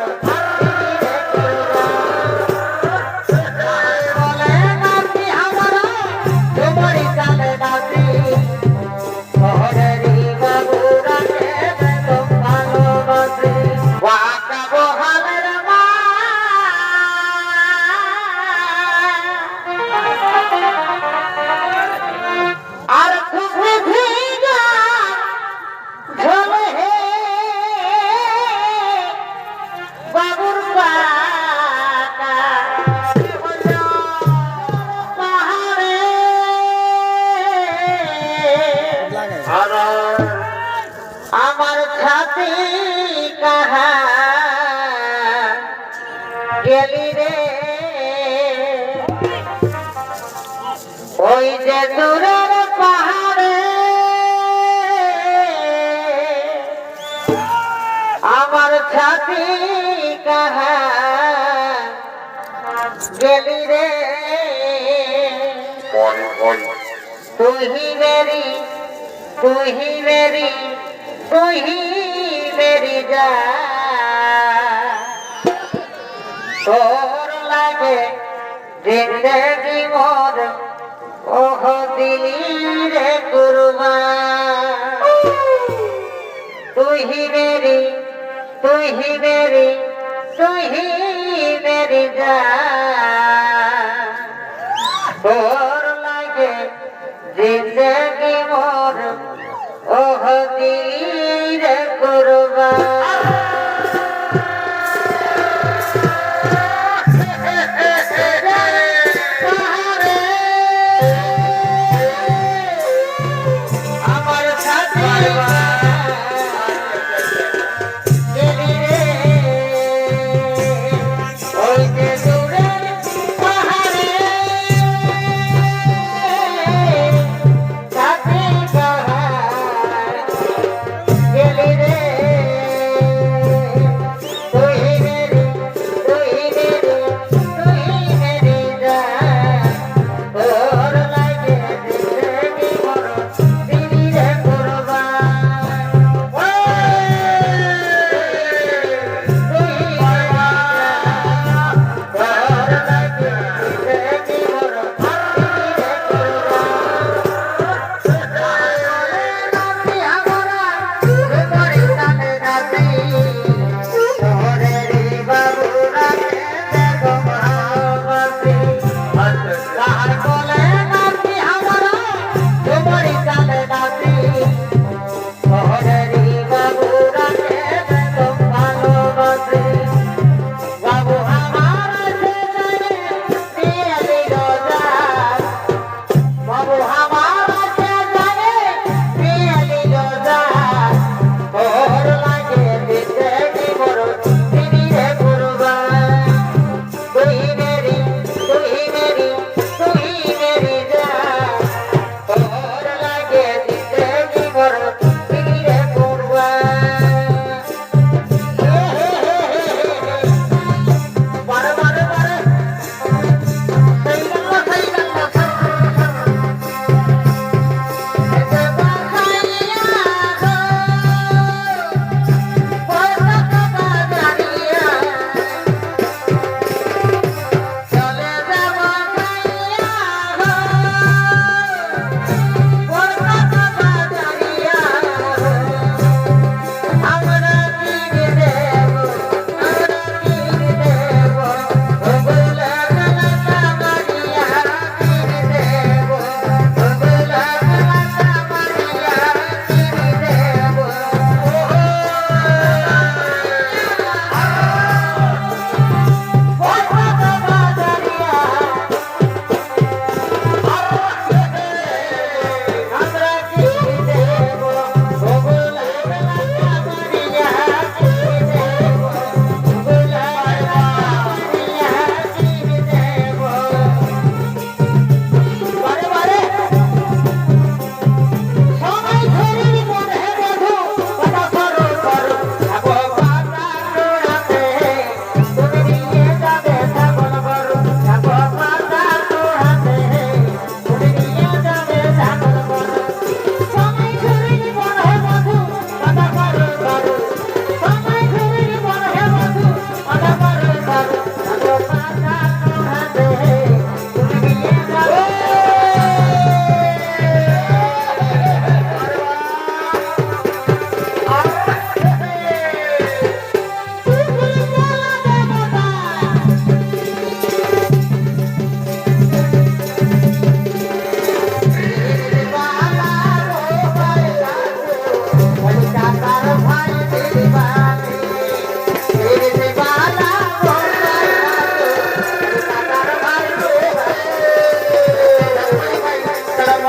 Yeah. আমার ছাতি কাহা? গেলি রে। ওই যে দূরের পাহাড়ে। আমার ছাতি কাহা? গেলি রে। তুহি মেরি তুহি মেরি যা। তোর লাগে জিন্দগি মোর ওহ দিলি রে কুরবা তুহি মেরি তুহি মেরি তুহি মেরি যা।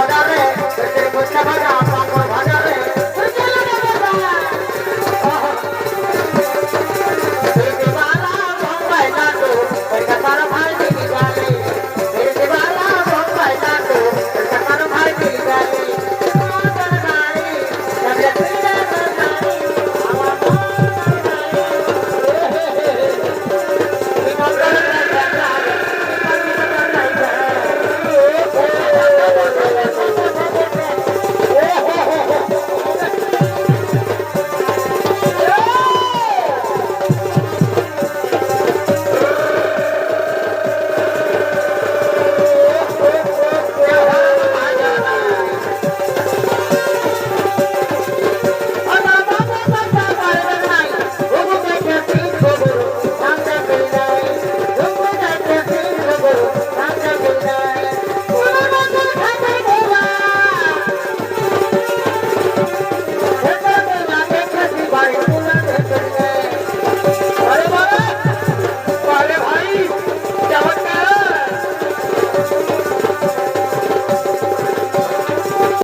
Morar.